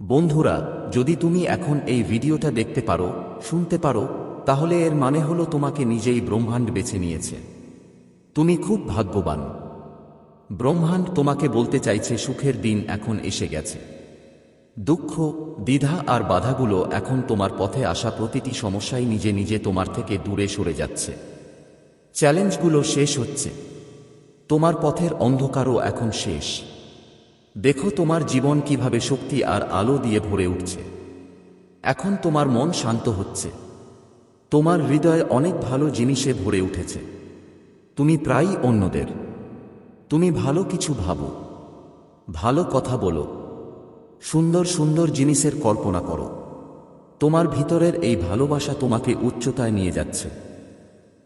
বন্ধুরা, যদি তুমি এখন এই ভিডিওটা দেখতে পারো, শুনতে পারো, তাহলে এর মানে হলো তোমাকে নিজেই ব্রহ্মাণ্ড বেছে নিয়েছে। তুমি খুব ভাগ্যবান। ব্রহ্মাণ্ড তোমাকে বলতে চাইছে, সুখের দিন এখন এসে গেছে। দুঃখ, দ্বিধা আর বাধাগুলো এখন তোমার পথে আসা প্রতিটি সমস্যাই নিজে নিজে তোমার থেকে দূরে সরে যাচ্ছে। চ্যালেঞ্জগুলো শেষ হচ্ছে। তোমার পথের অন্ধকারও এখন শেষ। দেখো তোমার জীবন কীভাবে শক্তি আর আলো দিয়ে ভরে উঠছে। এখন তোমার মন শান্ত হচ্ছে। তোমার হৃদয় অনেক ভালো জিনিসে ভরে উঠেছে। তুমি প্রায়ই অন্যদের। তুমি ভালো কিছু ভাবো। ভালো কথা বলো। সুন্দর সুন্দর জিনিসের কল্পনা করো। তোমার ভিতরের এই ভালোবাসা তোমাকে উচ্চতায় নিয়ে যাচ্ছে।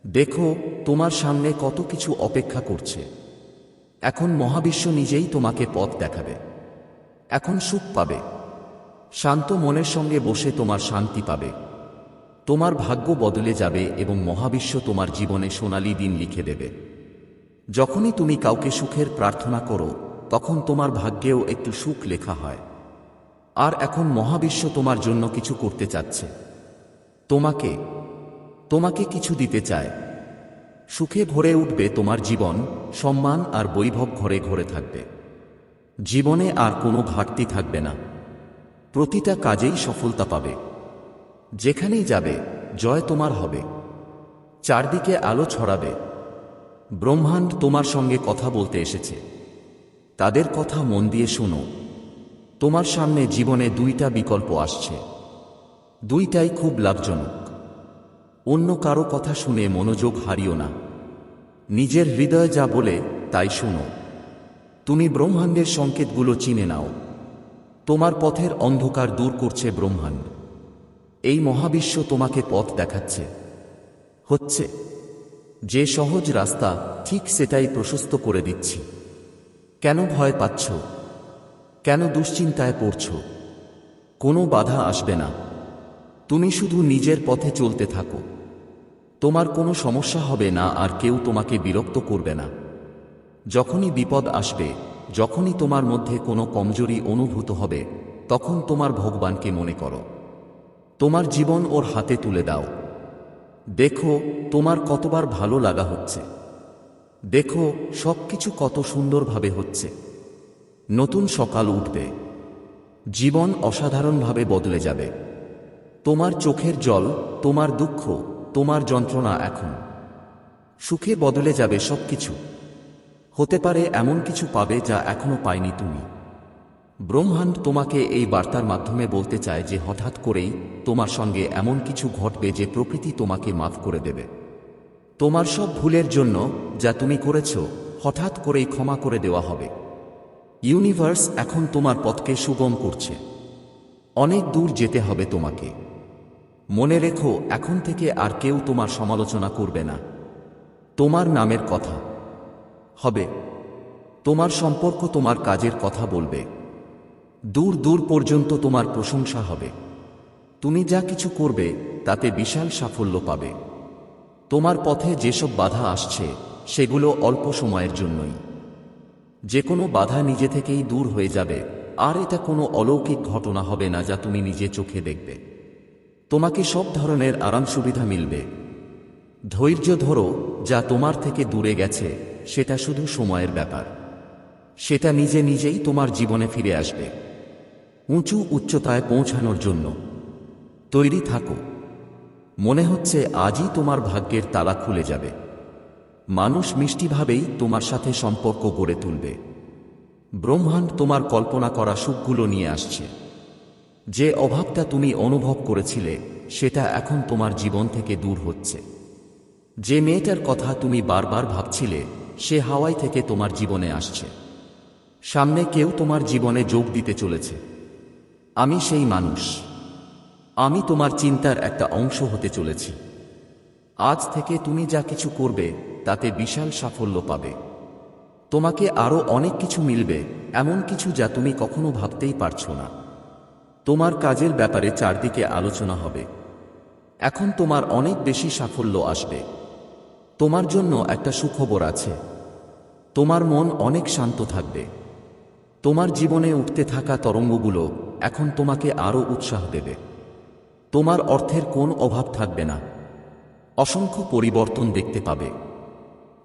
দেখো তোমার সামনে কত কিছু অপেক্ষা করছে। এখন মহাবিশ্ব নিজেই তোমাকে পথ দেখাবে। এখন সুখ পাবে। শান্ত মনের সঙ্গে বসে তোমার শান্তি পাবে। তোমার ভাগ্য বদলে যাবে এবং মহাবিশ্ব তোমার জীবনে সোনালি দিন লিখে দেবে। যখনই তুমি কাউকে সুখের প্রার্থনা করো, তখন তোমার ভাগ্যেও একটু সুখ লেখা হয়। আর এখন মহাবিশ্ব তোমার জন্য কিছু করতে চাচ্ছে। তোমাকে তোমাকে কিছু দিতে চায়। সুখে ভরে উঠবে তোমার জীবন, সম্মান আর বৈভব ঘরে ঘরে থাকবে। জীবনে আর কোনো ঘাটতি থাকবে না। প্রতিটা কাজেই সফলতা পাবে। যেখানেই যাবে, জয় তোমার হবে। চারদিকে আলো ছড়াবে। ব্রহ্মাণ্ড তোমার সঙ্গে কথা বলতে এসেছে। তাদের কথা মন দিয়ে শোনো। তোমার সামনে জীবনে দুইটা বিকল্প আসছে। দুইটাই খুব লাভজনক। অন্য কারও কথা শুনে মনোযোগ হারিও না। নিজের হৃদয় যা বলে, তাই শোনো। তুমি ব্রহ্মাণ্ডের সংকেতগুলো চিনে নাও। তোমার পথের অন্ধকার দূর করছে ব্রহ্মাণ্ড। এই মহাবিশ্ব তোমাকে পথ দেখাচ্ছে। হচ্ছে, যে সহজ রাস্তা, ঠিক সেটাই প্রশস্ত করে দিচ্ছি। কেন ভয় পাচ্ছ? কেন দুশ্চিন্তায় পড়ছ? কোনো বাধা আসবে না। তুমি শুধু নিজের পথে চলতে থাকো। তোমার কোনো সমস্যা হবে না আর কেউ তোমাকে বিরক্ত করবে না। যখনই বিপদ আসবে, যখনই তোমার মধ্যে কোনো কমজোরি অনুভূত হবে, তখন তোমার ভগবানকে মনে করো। তোমার জীবন ওর হাতে তুলে দাও। দেখো, তোমার কতবার ভালো লাগা হচ্ছে। দেখো সব কিছু কত সুন্দরভাবে হচ্ছে। নতুন সকাল উঠবে। জীবন অসাধারণভাবে বদলে যাবে। তোমার চোখের জল, তোমার দুঃখ তোমার যন্ত্রণা এখন। সুখে বদলে যাবে সব কিছু হতে পারে এমন কিছু পাবে যা এখনও পায়নি তুমি। ব্রহ্মাণ্ড তোমাকে এই বার্তার মাধ্যমে বলতে চায় যে হঠাৎ করেই তোমার সঙ্গে এমন কিছু ঘটবে যে প্রকৃতি তোমাকে মাফ করে দেবে। তোমার সব ভুলের জন্য যা তুমি করেছ, হঠাৎ করেই ক্ষমা করে দেওয়া হবে। ইউনিভার্স এখন তোমার পথকে সুগম করছে। অনেক দূর যেতে হবে তোমাকে। মনে রেখো, এখন থেকে আর কেউ তোমার সমালোচনা করবে না। তোমার নামের কথা হবে। তোমার সম্পর্ক তোমার কাজের কথা বলবে। দূর দূর পর্যন্ত তোমার প্রশংসা হবে। তুমি যা কিছু করবে, তাতে বিশাল সাফল্য পাবে। তোমার পথে যেসব বাধা আসছে, সেগুলো অল্প সময়ের জন্যই। যে কোনো বাধা নিজে থেকেই দূর হয়ে যাবে। আর এটা কোনো অলৌকিক ঘটনা হবে না যা তুমি নিজে চোখে দেখবে। তোমাকে সব ধরনের আরাম সুবিধা মিলবে। ধৈর্য ধরো, যা তোমার থেকে দূরে গেছে, সেটা শুধু সময়ের ব্যাপার। সেটা নিজে নিজেই তোমার জীবনে ফিরে আসবে। উঁচু উচ্চতায় পৌঁছানোর জন্য। তৈরি থাকো। মনে হচ্ছে আজই তোমার ভাগ্যের তালা খুলে যাবে। মানুষ মিষ্টিভাবেই তোমার সাথে সম্পর্ক গড়ে তুলবে। ব্রহ্মাণ্ড তোমার কল্পনা করা সুখগুলো নিয়ে আসছে। যে অভাবটা তুমি অনুভব করেছিলে, সেটা এখন তোমার জীবন থেকে দূর হচ্ছে। যে মেয়েটার কথা তুমি বারবার ভাবছিলে, সে হাওয়াই থেকে তোমার জীবনে আসছে। সামনে কেউ তোমার জীবনে যোগ দিতে চলেছে। আমি সেই মানুষ। আমি তোমার চিন্তার একটা অংশ হতে চলেছি। আজ থেকে তুমি যা কিছু করবে, তাতে বিশাল সাফল্য পাবে। তোমাকে আরও অনেক কিছু মিলবে, এমন কিছু যা তুমি কখনো ভাবতেই পারছ না। তোমার কাজের ব্যাপারে চারদিকে আলোচনা হবে। এখন তোমার অনেক বেশি সাফল্য আসবে। তোমার জন্য একটা সুখবর আছে। তোমার মন অনেক শান্ত থাকবে। তোমার জীবনে উঠতে থাকা তরঙ্গগুলো এখন তোমাকে আরও উৎসাহ দেবে। তোমার অর্থের কোন অভাব থাকবে না। অসংখ্য পরিবর্তন দেখতে পাবে।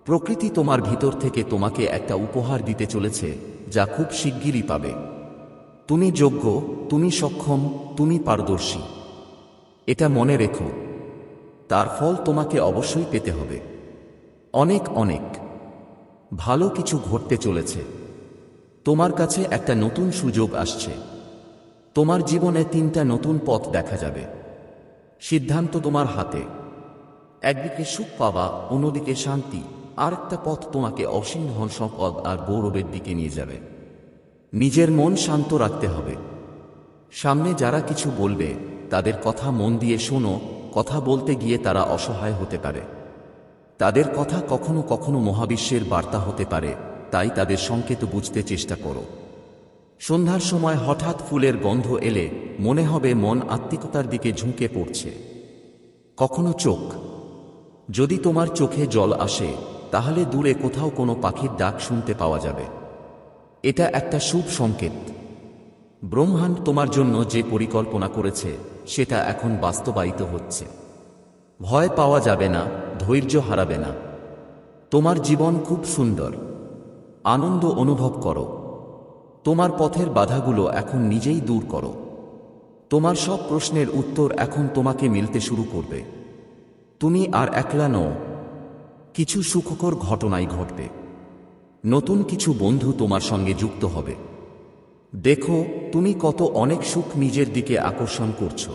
প্রকৃতি তোমার ভিতর থেকে তোমাকে একটা উপহার দিতে চলেছে, যা খুব শিগগিরই পাবে। তুমি যোগ্য, তুমি সক্ষম, তুমি পারদর্শী। এটা মনে রেখো। তার ফল তোমাকে অবশ্যই পেতে হবে। অনেক অনেক। ভালো কিছু ঘটতে চলেছে। তোমার কাছে একটা নতুন সুযোগ আসছে। তোমার জীবনে তিনটা নতুন পথ দেখা যাবে। সিদ্ধান্ত তোমার হাতে। একদিকে সুখ পাওয়া, অন্যদিকে শান্তি। আর একটা পথ তোমাকে অসীম সম্পদ আর গৌরবের দিকে নিয়ে যাবে। নিজের মন শান্ত রাখতে হবে। সামনে যারা কিছু বলবে, তাদের কথা মন দিয়ে শোনো, কথা বলতে গিয়ে তারা অসহায় হতে পারে। তাদের কথা কখনো কখনো মহাবিশ্বের বার্তা হতে পারে, তাই তাদের সংকেত বুঝতে চেষ্টা করো। সন্ধ্যার সময় হঠাৎ ফুলের গন্ধ এলে মনে হবে মন আত্মিকতার দিকে ঝুঁকে পড়ছে। কখনো চোখ। যদি তোমার চোখে জল আসে, তাহলে দূরে কোথাও কোনো পাখির ডাক শুনতে পাওয়া যাবে। এটা একটা শুভ সংকেত। ব্রহ্মাণ্ড তোমার জন্য যে পরিকল্পনা করেছে, সেটা এখন বাস্তবায়িত হচ্ছে। ভয় পাওয়া যাবে না, ধৈর্য হারাবে না। তোমার জীবন খুব সুন্দর। আনন্দ অনুভব করো। তোমার পথের বাধাগুলো এখন নিজেই দূর করো। তোমার সব প্রশ্নের উত্তর এখন তোমাকে মিলতে শুরু করবে। তুমি আর একলা নও। কিছু সুখকর ঘটনাই ঘটবে। নতুন কিছু বন্ধু তোমার সঙ্গে যুক্ত হবে। দেখো, তুমি কত অনেক সুখ নিজের দিকে আকর্ষণ করছ।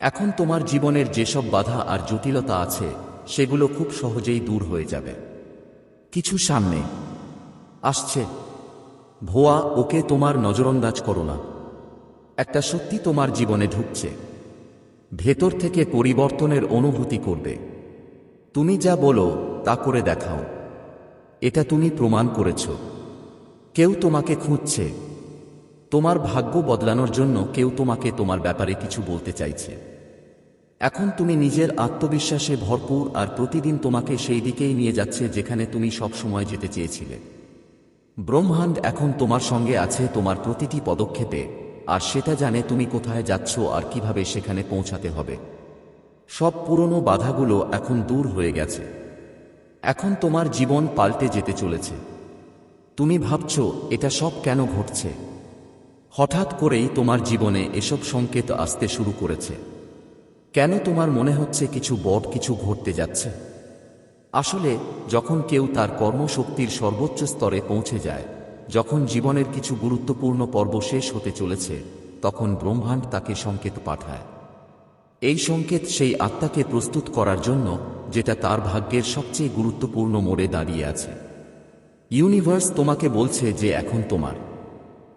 এখন তোমার জীবনের যেসব বাধা আর জটিলতা আছে, সেগুলো খুব সহজেই দূর হয়ে যাবে। কিছু সামনে। আসছে। ভোয়া, ওকে তোমার নজরন্দাজ করো না। একটা সত্যি তোমার জীবনে ঢুকছে। ভেতর থেকে পরিবর্তনের অনুভূতি করবে। তুমি যা বলো, তা করে দেখাও। এটা তুমি প্রমাণ করেছ। কেউ তোমাকে খুঁজছে। তোমার ভাগ্য বদলানোর জন্য কেউ তোমাকে তোমার ব্যাপারে কিছু বলতে চাইছে। এখন তুমি নিজের আত্মবিশ্বাসে ভরপুর আর প্রতিদিন তোমাকে সেই দিকেই নিয়ে যাচ্ছে যেখানে তুমি সব সময় যেতে চেয়েছিলে। ব্রহ্মাণ্ড এখন তোমার সঙ্গে আছে তোমার প্রতিটি পদক্ষেপে, আর সেটা জানে তুমি কোথায় যাচ্ছ আর কীভাবে সেখানে পৌঁছাতে হবে। সব পুরনো বাধাগুলো এখন দূর হয়ে গেছে। এখন তোমার জীবন পাল্টে যেতে চলেছে। তুমি ভাবছ, এটা সব কেন ঘটছে? হঠাৎ করেই তোমার জীবনে এসব সংকেত আসতে শুরু করেছে। কেন তোমার মনে হচ্ছে কিছু বড় কিছু ঘটতে যাচ্ছে? আসলে, যখন কেউ তার কর্মশক্তির সর্বোচ্চ স্তরে পৌঁছে যায়, যখন জীবনের কিছু গুরুত্বপূর্ণ পর্ব শেষ হতে চলেছে, তখন ব্রহ্মাণ্ড তাকে সংকেত পাঠায়। এই সংকেত সেই আত্মাকে প্রস্তুত করার জন্য যেটা তার ভাগ্যের সবচেয়ে গুরুত্বপূর্ণ মোড়ে দাঁড়িয়ে আছে। ইউনিভার্স তোমাকে বলছে যে এখন তোমার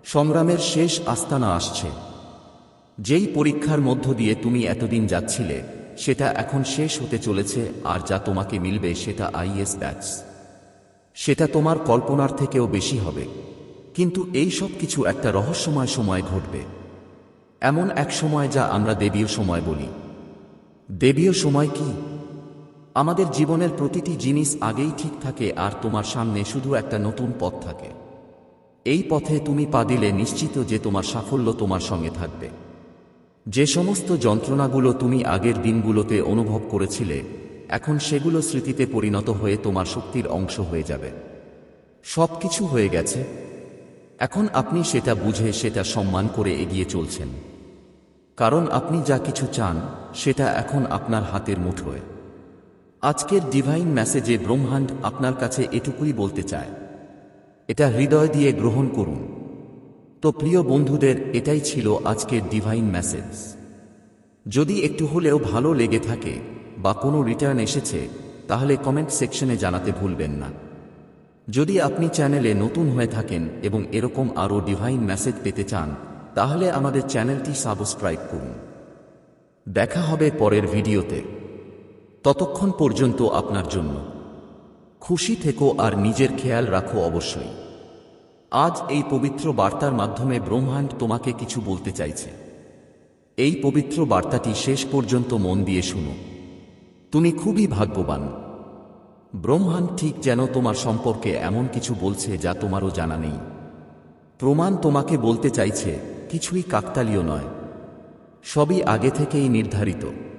সংগ্রামের শেষ আস্তানা আসছে। যেই পরীক্ষার মধ্য দিয়ে তুমি এতদিন যাচ্ছিলে, সেটা এখন শেষ হতে চলেছে আর যা তোমাকে মিলবে সেটা আইএস ব্যাচ। সেটা তোমার কল্পনার থেকেও বেশি হবে। কিন্তু এই সব কিছু একটা রহস্যময় সময় ঘটবে। এমন এক সময় যা আমরা দেবীয় সময় বলি। দেবীয় সময় কি? আমাদের জীবনের প্রতিটি জিনিস আগেই ঠিক থাকে আর তোমার সামনে শুধু একটা নতুন পথ থাকে। এই পথে তুমি পা দিলে নিশ্চিত যে তোমার সাফল্য তোমার সঙ্গে থাকবে। যে সমস্ত যন্ত্রণাগুলো তুমি আগের দিনগুলোতে অনুভব করেছিলে, এখন সেগুলো স্মৃতিতে পরিণত হয়ে তোমার শক্তির অংশ হয়ে যাবে। সব কিছু হয়ে গেছে। এখন আপনি সেটা বুঝে সেটা সম্মান করে এগিয়ে চলছেন। কারণ আপনি যা কিছু চান, সেটা এখন আপনার হাতের মুঠোয়। আজকের ডিভাইন মেসেজে ব্রহ্মাণ্ড আপনার কাছে এটুকুই বলতে চায়। এটা হৃদয় দিয়ে গ্রহণ করুন। তো প্রিয় বন্ধুদের, এটাই ছিল আজকের ডিভাইন মেসেজ যদি একটু হলেও ভালো লেগে থাকে বা কোনো রিটার্ন এসেছে, তাহলে কমেন্ট সেকশনে জানাতে ভুলবেন না। যদি আপনি চ্যানেলে নতুন হয়ে থাকেন এবং এরকম আরও ডিভাইন মেসেজ পেতে চান, তাহলে আমাদের চ্যানেলটি সাবস্ক্রাইব করুন। দেখা হবে পরের ভিডিওতে ততক্ষণ পর্যন্ত আপনার জন্য। খুশি থেকো আর নিজের খেয়াল রাখো অবশ্যই। আজ এই পবিত্র বার্তার মাধ্যমে ব্রহ্মাণ্ড তোমাকে কিছু বলতে চাইছে। এই পবিত্র বার্তাটি শেষ পর্যন্ত মন দিয়ে শুনো। তুমি খুবই ভাগ্যবান। ব্রহ্মাণ্ড ঠিক যেন তোমার সম্পর্কে এমন কিছু বলছে যা তোমারও জানা নেই। প্রমাণ তোমাকে বলতে চাইছে, কিছুই কাকতালীয় নয়। সবই আগে থেকেই নির্ধারিত।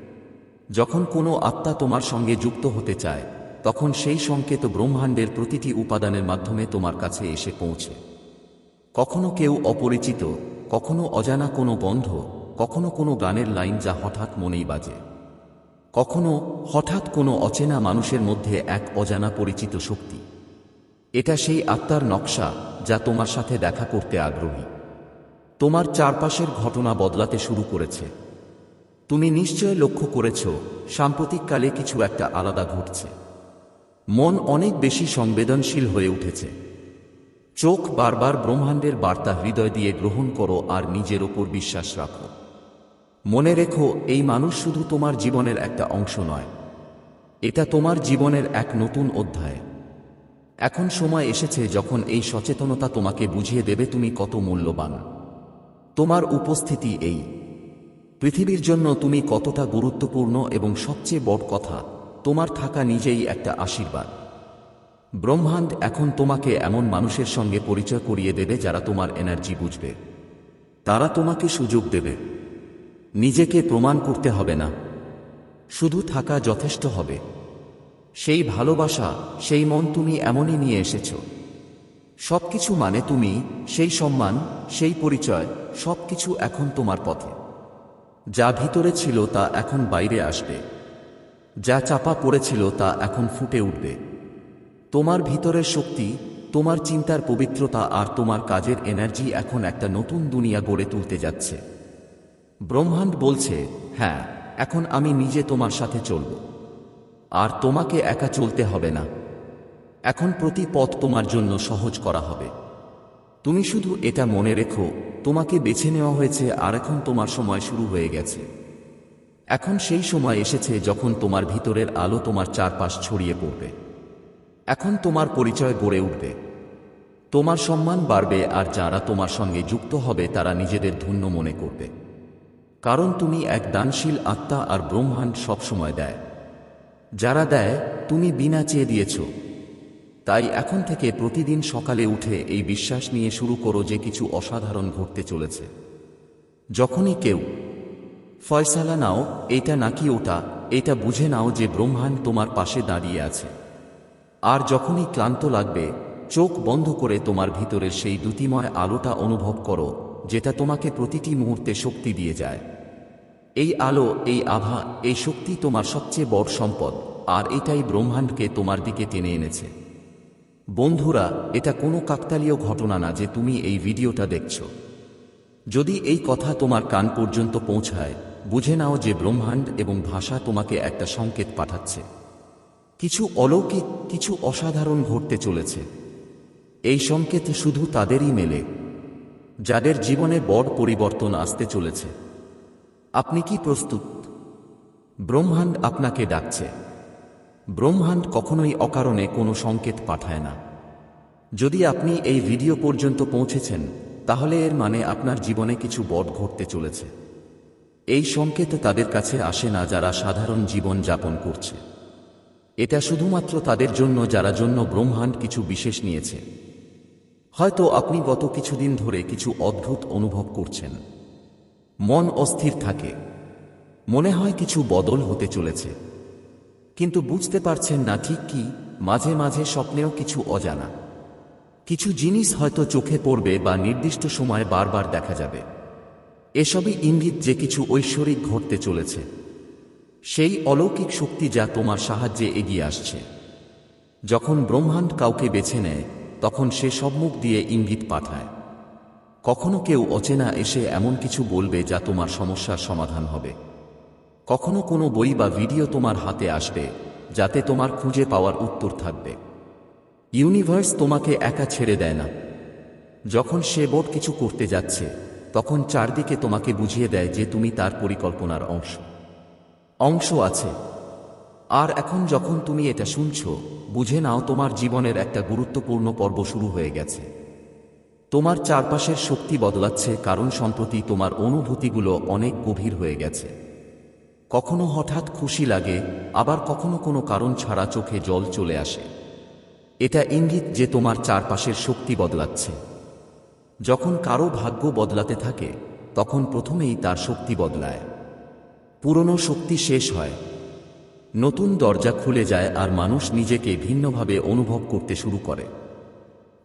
যখন কোনো আত্মা তোমার সঙ্গে যুক্ত হতে চায়, তখন সেই সংকেত ব্রহ্মাণ্ডের প্রতিটি উপাদানের মাধ্যমে তোমার কাছে এসে পৌঁছে। কখনো কেউ অপরিচিত, কখনো অজানা কোনো বন্ধ, কখনো কোনো গানের লাইন যা হঠাৎ মনেই বাজে। কখনো হঠাৎ কোনো অচেনা মানুষের মধ্যে এক অজানা পরিচিত শক্তি। এটা সেই আত্মার নকশা যা তোমার সাথে দেখা করতে আগ্রহী। তোমার চারপাশের ঘটনা বদলাতে শুরু করেছে। তুমি নিশ্চয় লক্ষ্য করেছ, সাম্প্রতিককালে কিছু একটা আলাদা ঘটছে। মন অনেক বেশি সংবেদনশীল হয়ে উঠেছে। চোখ বারবার ব্রহ্মাণ্ডের বার্তা হৃদয় দিয়ে গ্রহণ করো আর নিজের ওপর বিশ্বাস রাখো। মনে রেখো, এই মানুষ শুধু তোমার জীবনের একটা অংশ নয়। এটা তোমার জীবনের এক নতুন অধ্যায়। এখন সময় এসেছে যখন এই সচেতনতা তোমাকে বুঝিয়ে দেবে তুমি কত মূল্যবান। তোমার উপস্থিতি এই। পৃথিবীর জন্য তুমি কতটা গুরুত্বপূর্ণ এবং সবচেয়ে বড় কথা, তোমার থাকা নিজেই একটা আশীর্বাদ। ব্রহ্মাণ্ড এখন তোমাকে এমন মানুষের সঙ্গে পরিচয় করিয়ে দেবে যারা তোমার এনার্জি বুঝবে। তারা তোমাকে সুযোগ দেবে। নিজেকে প্রমাণ করতে হবে না। শুধু থাকা যথেষ্ট হবে। সেই ভালোবাসা, সেই মন তুমি এমনই নিয়ে এসেছ। সবকিছু মানে তুমি, সেই সম্মান, সেই পরিচয়, সবকিছু এখন তোমার পথে। যা ভিতরে ছিল তা এখন বাইরে আসবে। যা চাপা পড়েছিল তা এখন ফুটে উঠবে। তোমার ভিতরের শক্তি, তোমার চিন্তার পবিত্রতা আর তোমার কাজের এনার্জি এখন একটা নতুন দুনিয়া গড়ে তুলতে যাচ্ছে। ব্রহ্মাণ্ড বলছে হ্যাঁ এখন আমি নিজে তোমার সাথে চলব। আর তোমাকে একা চলতে হবে না। এখন প্রতি পথ তোমার জন্য সহজ করা হবে। তুমি শুধু এটা মনে রেখো, তোমাকে বেছে নেওয়া হয়েছে আর এখন তোমার সময় শুরু হয়ে গেছে। এখন সেই সময় এসেছে যখন তোমার ভিতরের আলো তোমার চারপাশ ছড়িয়ে পড়বে। এখন তোমার পরিচয় গড়ে উঠবে। তোমার সম্মান বাড়বে আর যারা তোমার সঙ্গে যুক্ত হবে তারা নিজেদের ধন্য মনে করবে। কারণ তুমি এক দানশীল আত্মা আর ব্রহ্মাণ্ড সবসময় দেয়। যারা দেয়, তুমি বিনা চেয়ে দিয়েছ। তাই এখন থেকে প্রতিদিন সকালে উঠে এই বিশ্বাস নিয়ে শুরু করো যে কিছু অসাধারণ ঘটতে চলেছে। যখনই কেউ, ফয়সালা নাও এটা নাকি ওটা এটা বুঝে নাও যে ব্রহ্মাণ্ড তোমার পাশে দাঁড়িয়ে আছে। আর যখনই ক্লান্ত লাগবে, চোখ বন্ধ করে তোমার ভিতরের সেই দ্যুতিময় আলোটা অনুভব করো, যেটা তোমাকে প্রতিটি মুহূর্তে শক্তি দিয়ে যায়। এই আলো, এই আভা, এই শক্তি তোমার সবচেয়ে বড় সম্পদ, আর এটাই ব্রহ্মাণ্ডকে তোমার দিকে টেনে এনেছে। বন্ধুরা, এটা কোনো কাকতালীয় ঘটনা না যে তুমি এই ভিডিওটা দেখছ। যদি এই কথা তোমার কান পর্যন্ত পৌঁছায়, বুঝে নাও যে ব্রহ্মাণ্ড এবং ভাষা তোমাকে একটা সংকেত পাঠাচ্ছে। কিছু অলৌকিক, কিছু অসাধারণ ঘটতে চলেছে। এই সংকেত শুধু তাদেরই মেলে, যাদের জীবনে বড় পরিবর্তন আসতে চলেছে। আপনি কি প্রস্তুত? ব্রহ্মাণ্ড আপনাকে ডাকছে। ব্রহ্মাণ্ড কখনোই অকারণে কোনো সংকেত পাঠায় না। যদি আপনি এই ভিডিও পর্যন্ত পৌঁছেছেন, তাহলে এর মানে আপনার জীবনে কিছু বড় ঘটতে চলেছে। এই সংকেত তাদের কাছে আসে না যারা সাধারণ জীবন যাপন করছে। এটা শুধুমাত্র তাদের জন্য, যারা জন্য ব্রহ্মাণ্ড কিছু বিশেষ নিয়েছে। হয়তো আপনি গত কিছুদিন ধরে কিছু অদ্ভুত অনুভব করছেন। মন অস্থির থাকে। মনে হয় কিছু বদল হতে চলেছে। কিন্তু বুঝতে পারছেন না ঠিক কি, মাঝে মাঝে স্বপ্নেও কিছু অজানা। কিছু জিনিস হয়তো চোখে পড়বে বা নির্দিষ্ট সময়ে বারবার দেখা যাবে। এসবই ইঙ্গিত যে কিছু ঐশ্বরিক ঘটতে চলেছে। সেই অলৌকিক শক্তি যা তোমার সাহায্যে এগিয়ে আসছে। যখন ব্রহ্মাণ্ড কাউকে বেছে নেয়, তখন সে সম্মুখ দিয়ে ইঙ্গিত পাঠায়। কখনো কেউ অচেনা এসে এমন কিছু বলবে যা তোমার সমস্যার সমাধান হবে। কখনো কোনো বই বা ভিডিও তোমার হাতে আসবে, যাতে তোমার খুঁজে পাওয়ার উত্তর থাকবে। ইউনিভার্স তোমাকে একা ছেড়ে দেয় না। যখন সে বোধ কিছু করতে যাচ্ছে, তখন চারদিকে তোমাকে বুঝিয়ে দেয় যে তুমি তার পরিকল্পনার অংশ। অংশ আছে। আর এখন যখন তুমি এটা শুনছ, বুঝে নাও তোমার জীবনের একটা গুরুত্বপূর্ণ পর্ব শুরু হয়ে গেছে। তোমার চারপাশের শক্তি বদলাচ্ছে কারণ সম্প্রতি তোমার অনুভূতিগুলো অনেক গভীর হয়ে গেছে। কখনো হঠাৎ খুশি লাগে, আবার কখনো কোনো কারণ ছাড়া চোখে জল চলে আসে। এটা ইঙ্গিত যে তোমার চারপাশের শক্তি বদলাচ্ছে। যখন কারও ভাগ্য বদলাতে থাকে, তখন প্রথমেই তার শক্তি বদলায়। পুরনো শক্তি শেষ হয়। নতুন দরজা খুলে যায় আর মানুষ নিজেকে ভিন্নভাবে অনুভব করতে শুরু করে।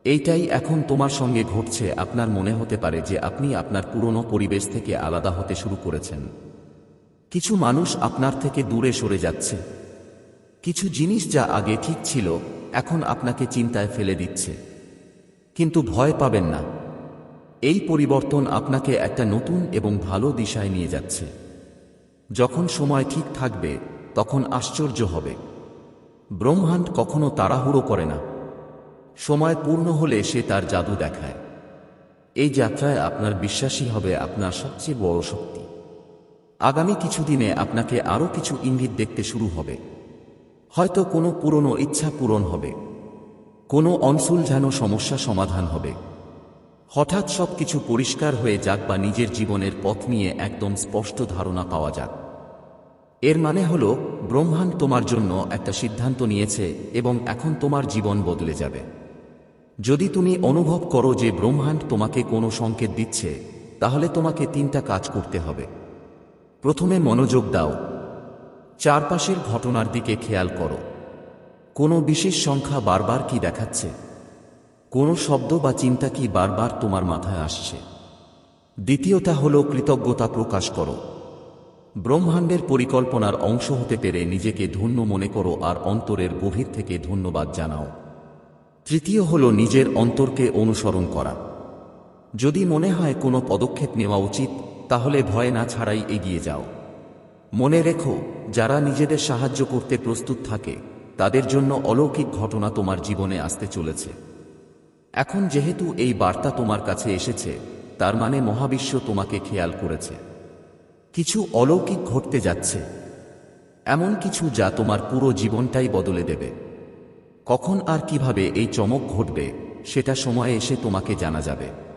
এইটাই এখন তোমার সঙ্গে ঘটছে, আপনার মনে হতে পারে যে আপনি আপনার পুরনো পরিবেশ থেকে আলাদা হতে শুরু করেছেন। কিছু মানুষ আপনার থেকে দূরে সরে যাচ্ছে। কিছু জিনিস যা আগে ঠিক ছিল, এখন আপনাকে চিন্তায় ফেলে দিচ্ছে। কিন্তু ভয় পাবেন না। এই পরিবর্তন আপনাকে একটা নতুন এবং ভালো দিশায় নিয়ে যাচ্ছে। যখন সময় ঠিক থাকবে, তখন আশ্চর্য হবে। ব্রহ্মাণ্ড কখনো তাড়াহুড়ো করে না। সময় পূর্ণ হলে সে তার জাদু দেখায়। এই যাত্রায় আপনার বিশ্বাসী হবে আপনার সবচেয়ে বড় শক্তি। আগামী কিছুদিনে আপনাকে আরও কিছু ইঙ্গিত দেখতে শুরু হবে। হয়তো কোনো পুরনো ইচ্ছা পূরণ হবে। কোনো অনসুলঝানো সমস্যা সমাধান হবে। হঠাৎ সব কিছু পরিষ্কার হয়ে যাক বা নিজের জীবনের পথ নিয়ে একদম স্পষ্ট ধারণা পাওয়া যাক। এর মানে হল, ব্রহ্মাণ্ড তোমার জন্য একটা সিদ্ধান্ত নিয়েছে এবং এখন তোমার জীবন বদলে যাবে। যদি তুমি অনুভব করো যে ব্রহ্মাণ্ড তোমাকে কোনো সংকেত দিচ্ছে, তাহলে তোমাকে তিনটা কাজ করতে হবে। প্রথমে মনোযোগ দাও। চারপাশের ঘটনার দিকে খেয়াল করো। কোনো বিশেষ সংখ্যা বারবার কি দেখাচ্ছে? কোনো শব্দ বা চিন্তা কি বারবার তোমার মাথায় আসছে? দ্বিতীয়টা হল কৃতজ্ঞতা প্রকাশ করো। ব্রহ্মাণ্ডের পরিকল্পনার অংশ হতে পেরে নিজেকে ধন্য মনে করো আর অন্তরের গভীর থেকে ধন্যবাদ জানাও। তৃতীয় হল নিজের অন্তরকে অনুসরণ করা। যদি মনে হয় কোনো পদক্ষেপ নেওয়া উচিত তাহলে ভয় না ছাড়াই এগিয়ে যাও। মনে রেখো, যারা নিজেদের সাহায্য করতে প্রস্তুত থাকে, তাদের জন্য অলৌকিক ঘটনা তোমার জীবনে আসতে চলেছে। এখন যেহেতু এই বার্তা তোমার কাছে এসেছে, তার মানে মহাবিশ্ব তোমাকে খেয়াল করেছে। কিছু অলৌকিক ঘটতে যাচ্ছে। এমন কিছু যা তোমার পুরো জীবনটাই বদলে দেবে। কখন আর কীভাবে এই চমক ঘটবে, সেটা সময়ে এসে তোমাকে জানা যাবে।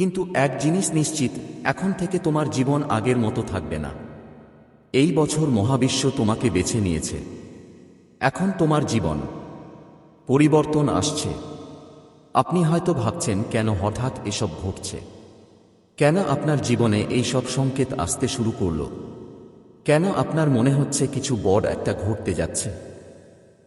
কিন্তু এক জিনিস নিশ্চিত, এখন থেকে তোমার জীবন আগের মতো থাকবে না। এই বছর মহাবিশ্ব তোমাকে বেছে নিয়েছে। এখন তোমার জীবন। পরিবর্তন আসছে। আপনি হয়তো ভাবছেন, কেন হঠাৎ এসব ঘটছে? কেন আপনার জীবনে এই সব সংকেত আসতে শুরু করল? কেন আপনার মনে হচ্ছে কিছু বড় একটা ঘটতে যাচ্ছে?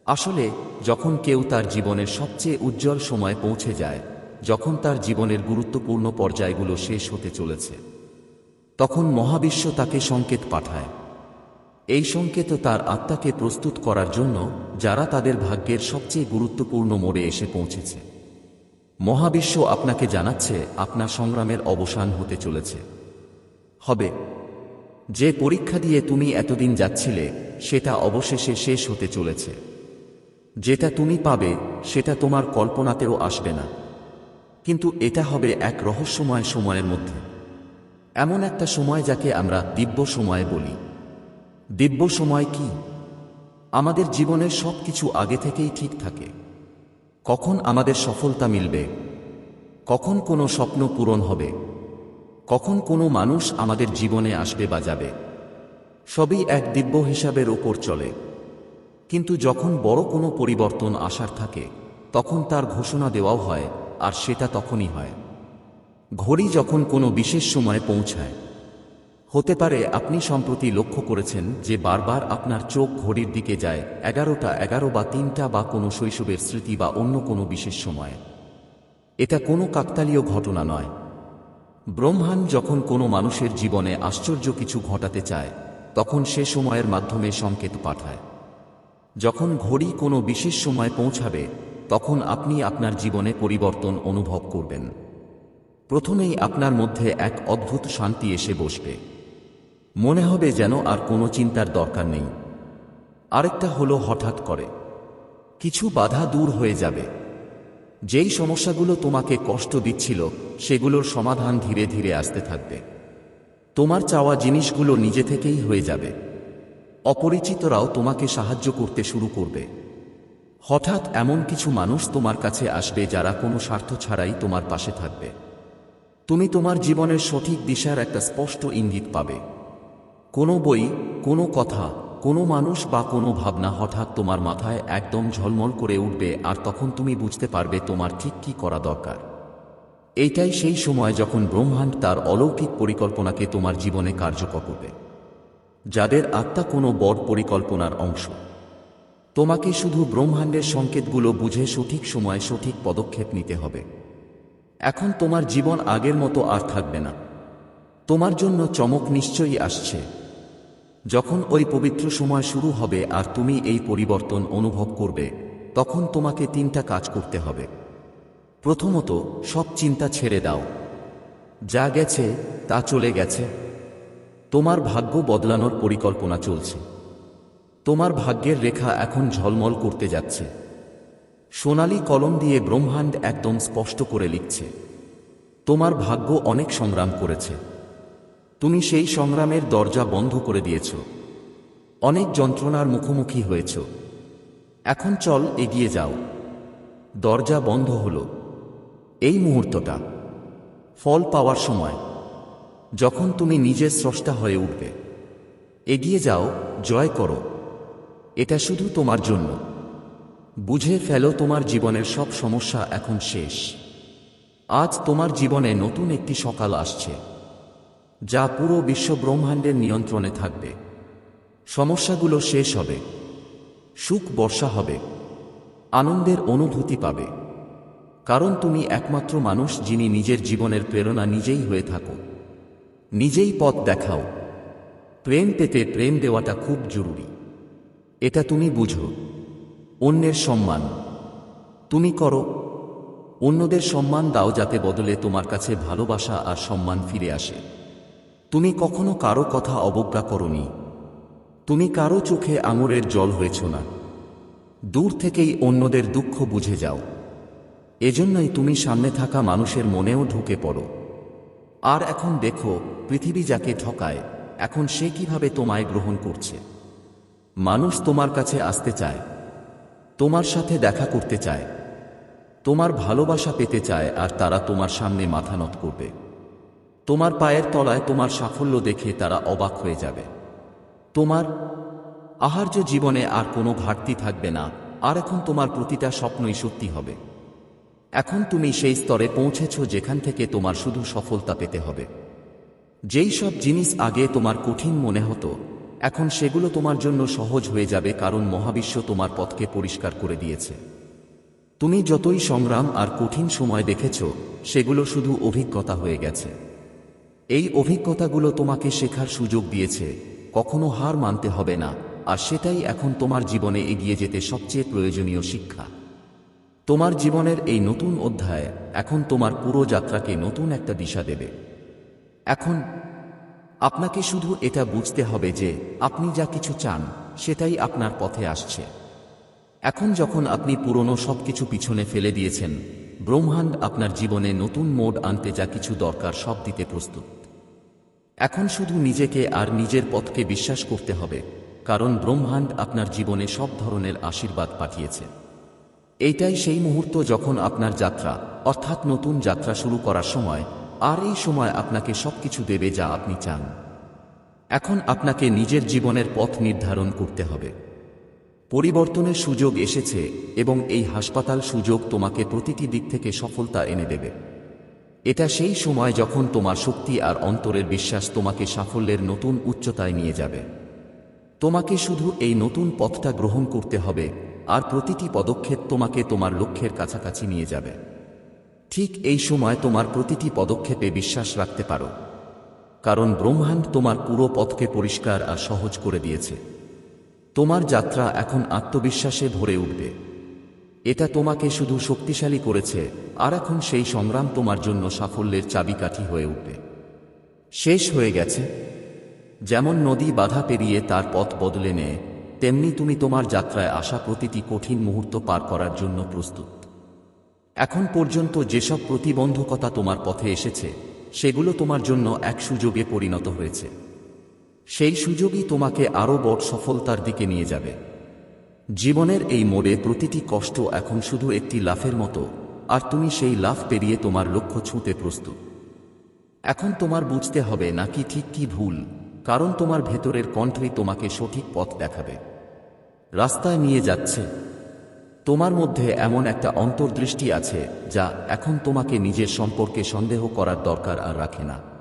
আসলে, যখন কেউ তার জীবনের সবচেয়ে উজ্জ্বল সময় পৌঁছে যায় যখন তার জীবনের গুরুত্বপূর্ণ পর্যায়গুলো শেষ হতে চলেছে, তখন মহাবিশ্ব তাকে সংকেত পাঠায়। এই সংকেত তার আত্মাকে প্রস্তুত করার জন্য যারা তাদের ভাগ্যের সবচেয়ে গুরুত্বপূর্ণ মোড়ে এসে পৌঁছেছে। মহাবিশ্ব আপনাকে জানাচ্ছে আপনার সংগ্রামের অবসান হতে চলেছে। হবে, যে পরীক্ষা দিয়ে তুমি এতদিন যাচ্ছিলে, সেটা অবশেষে শেষ হতে চলেছে। যেটা তুমি পাবে, সেটা তোমার কল্পনাতেও আসবে না। কিন্তু এটা হবে এক রহস্যময় সময়ের মধ্যে। এমন একটা সময় যাকে আমরা দিব্য সময় বলি। দিব্য সময় কি? আমাদের জীবনের সব কিছু আগে থেকেই ঠিক থাকে। কখন আমাদের সফলতা মিলবে? কখন কোনো স্বপ্ন পূরণ হবে? কখন কোনো মানুষ আমাদের জীবনে আসবে বা যাবে? সবই এক দিব্য হিসাবের ওপর চলে। কিন্তু যখন বড় কোনো পরিবর্তন আসার থাকে, তখন তার ঘোষণা দেওয়াও হয় আর সেটা তখনই হয়। ঘড়ি যখন কোনো বিশেষ সময়ে পৌঁছায়, হতে পারে আপনি সম্প্রতি লক্ষ্য করেছেন যে বারবার আপনার চোখ ঘড়ির দিকে যায় এগারোটা, এগারো বা তিনটা বা কোনো শৈশবের স্মৃতি বা অন্য কোনো বিশেষ সময়ে। এটা কোনো কাকতালীয় ঘটনা নয়। ব্রহ্মাণ্ড যখন কোনো মানুষের জীবনে আশ্চর্য কিছু ঘটাতে চায়, তখন সে সময়ের মাধ্যমে সংকেত পাঠায়। যখন ঘড়ি কোনো বিশেষ সময় পৌঁছাবে তখন আপনি আপনার জীবনে পরিবর্তন অনুভব করবেন। প্রথমেই আপনার মধ্যে এক অদ্ভুত শান্তি এসে বসবে। মনে হবে যেন আর কোনো চিন্তার দরকার নেই। আরেকটা হলো হঠাৎ করে। কিছু বাধা দূর হয়ে যাবে। যেই সমস্যাগুলো তোমাকে কষ্ট দিচ্ছিল, সেগুলোর সমাধান ধীরে ধীরে আসতে থাকবে। তোমার চাওয়া জিনিসগুলো নিজে থেকেই হয়ে যাবে। অপরিচিতরাও তোমাকে সাহায্য করতে শুরু করবে। হঠাৎ এমন কিছু মানুষ তোমার কাছে আসবে যারা কোনো স্বার্থ ছাড়াই তোমার পাশে থাকবে। তুমি তোমার জীবনের সঠিক দিশার একটা স্পষ্ট ইঙ্গিত পাবে। কোনো বই, কোনো কথা, কোনো মানুষ বা কোনো ভাবনা হঠাৎ তোমার মাথায় একদম ঝলমল করে উঠবে আর তখন তুমি বুঝতে পারবে তোমার ঠিক কী করা দরকার। এইটাই সেই সময় যখন ব্রহ্মাণ্ড তার অলৌকিক পরিকল্পনাকে তোমার জীবনে কার্যকর করবে। যাদের আত্মা কোনো বড় পরিকল্পনার অংশ। তোমাকে শুধু ব্রহ্মাণ্ডের সংকেতগুলো বুঝে সঠিক সময়ে সঠিক পদক্ষেপ নিতে হবে। এখন তোমার জীবন আগের মতো আর থাকবে না। তোমার জন্য চমক নিশ্চয়ই আসছে। যখন ওই পবিত্র সময় শুরু হবে আর তুমি এই পরিবর্তন অনুভব করবে, তখন তোমাকে তিনটা কাজ করতে হবে। প্রথমত, সব চিন্তা ছেড়ে দাও। যা গেছে, তা চলে গেছে। তোমার ভাগ্য বদলানোর পরিকল্পনা চলছে। তোমার ভাগ্যের রেখা এখন ঝলমল করতে যাচ্ছে। সোনালি কলম দিয়ে ব্রহ্মাণ্ড একদম স্পষ্ট করে লিখছে, তোমার ভাগ্য অনেক সংগ্রাম করেছে। তুমি সেই সংগ্রামের দরজা বন্ধ করে দিয়েছ। অনেক যন্ত্রণার মুখোমুখি হয়েছ। এখন চল এগিয়ে যাও। দরজা বন্ধ হল। এই মুহূর্তটা, ফল পাওয়ার সময়, যখন তুমি নিজের স্রষ্টা হয়ে উঠবে। এগিয়ে যাও, জয় করো। এটা শুধু তোমার জন্য। বুঝে ফেলো তোমার জীবনের সব সমস্যা এখন শেষ। আজ তোমার জীবনে নতুন একটি সকাল আসছে, যা পুরো বিশ্ব ব্রহ্মাণ্ডের নিয়ন্ত্রণে থাকবে। সমস্যাগুলো শেষ হবে, সুখ বর্ষা হবে, আনন্দের অনুভূতি পাবে। কারণ তুমি একমাত্র মানুষ যিনি নিজের জীবনের প্রেরণা নিজেই হয়ে থাকো। নিজেই পথ দেখাও। প্রেম পেতে প্রেম দেওয়াটা খুব জরুরি। এটা তুমি বুঝো। অন্যের সম্মান। তুমি করো। অন্যদের সম্মান দাও যাতে বদলে তোমার কাছে ভালোবাসা আর সম্মান ফিরে আসে। তুমি কখনো কারও কথা অবজ্ঞা করনি। তুমি কারও চোখে আঙুরের জল হয়েছ না। দূর থেকেই অন্যদের দুঃখ বুঝে যাও। এজন্যই তুমি সামনে থাকা মানুষের মনেও ঢুকে পড়ো। আর এখন দেখো, পৃথিবী যাকে ঠকায়, এখন সে কীভাবে তোমায় গ্রহণ করছে। মানুষ তোমার কাছে আসতে চায়, তোমার সাথে দেখা করতে চায়, তোমার ভালোবাসা পেতে চায় আর তারা তোমার সামনে মাথা নত করবে। তোমার পায়ের তলায় তোমার সাফল্য দেখে তারা অবাক হয়ে যাবে। তোমার আহার্য জীবনে আর কোনো ঘাটতি থাকবে না, আর এখন তোমার প্রতিটা স্বপ্নই সত্যি হবে। এখন তুমি সেই স্তরে পৌঁছেছ যেখান থেকে তোমার শুধু সফলতা পেতে হবে। যেই সব জিনিস আগে তোমার কঠিন মনে হতো এখন সেগুলো তোমার জন্য সহজ হয়ে যাবে কারণ মহাবিশ্ব তোমার পথকে পরিষ্কার করে দিয়েছে। তুমি যতই সংগ্রাম আর কঠিন সময় দেখেছ, সেগুলো শুধু অভিজ্ঞতা হয়ে গেছে। এই অভিজ্ঞতাগুলো তোমাকে শেখার সুযোগ দিয়েছে, কখনো হার মানতে হবে না, আর সেটাই এখন তোমার জীবনে এগিয়ে যেতে সবচেয়ে প্রয়োজনীয় শিক্ষা। তোমার জীবনের এই নতুন অধ্যায় এখন তোমার পুরো যাত্রাকে নতুন একটা দিশা দেবে। এখন আপনাকে শুধু এটা বুঝতে হবে যে আপনি যা কিছু চান, সেটাই আপনার পথে আসছে। এখন যখন আপনি পুরনো সবকিছু পিছনে ফেলে দিয়েছেন, ব্রহ্মাণ্ড আপনার জীবনে নতুন মোড আনতে যা কিছু দরকার সব দিতে প্রস্তুত। এখন শুধু নিজেকে আর নিজের পথকে বিশ্বাস করতে হবে, কারণ ব্রহ্মাণ্ড আপনার জীবনে সব ধরনের আশীর্বাদ পাঠিয়েছে। এইটাই সেই মুহূর্ত যখন আপনার যাত্রা, অর্থাৎ নতুন যাত্রা শুরু করার সময় আর এই সময় আপনাকে সবকিছু দেবে যা আপনি চান। এখন আপনাকে নিজের জীবনের পথ নির্ধারণ করতে হবে। পরিবর্তনের সুযোগ এসেছে এবং এই হাসপাতাল সুযোগ তোমাকে প্রতিটি দিক থেকে সফলতা এনে দেবে। এটা সেই সময় যখন তোমার শক্তি আর অন্তরের বিশ্বাস তোমাকে সাফল্যের নতুন উচ্চতায় নিয়ে যাবে। তোমাকে শুধু এই নতুন পথটা গ্রহণ করতে হবে, আর প্রতিটি পদক্ষেপ তোমাকে তোমার লক্ষ্যের কাছাকাছি নিয়ে যাবে। ঠিক এই সময় তোমার প্রতিটি পদক্ষেপে বিশ্বাস রাখতে পারো। কারণ ব্রহ্মাণ্ড তোমার পুরো পথকে পরিষ্কার আর সহজ করে দিয়েছে। তোমার যাত্রা এখন আত্মবিশ্বাসে ভরে উঠবে। এটা তোমাকে শুধু শক্তিশালী করেছে, আর এখন সেই সংগ্রাম তোমার জন্য সাফল্যের চাবিকাঠি হয়ে উঠবে। শেষ হয়ে গেছে। যেমন নদী বাধা পেরিয়ে তার পথ বদলে নেয়, তেমনি তুমি তোমার যাত্রায় আসা প্রতিটি কঠিন মুহূর্ত পার করার জন্য প্রস্তুত। এখন পর্যন্ত যেসব প্রতিবন্ধকতা তোমার পথে এসেছে, সেগুলো তোমার জন্য এক সুযোগে পরিণত হয়েছে। সেই সুযোগই তোমাকে আরও বড় সফলতার দিকে নিয়ে যাবে। জীবনের এই মোড়ে প্রতিটি কষ্ট এখন শুধু একটি লাফের মতো, আর তুমি সেই লাফ পেরিয়ে তোমার লক্ষ্য ছুঁতে প্রস্তুত। এখন তোমার বুঝতে হবে নাকি ঠিক কি ভুল, কারণ তোমার ভেতরের কণ্ঠই তোমাকে সঠিক পথ দেখাবে। রাস্তায় নিয়ে যাচ্ছে তোমার মধ্যে এমন একটা অন্তর্দৃষ্টি আছে, যা এখন তোমাকে নিজের সম্পর্কে সন্দেহ করার দরকার আর রাখে না।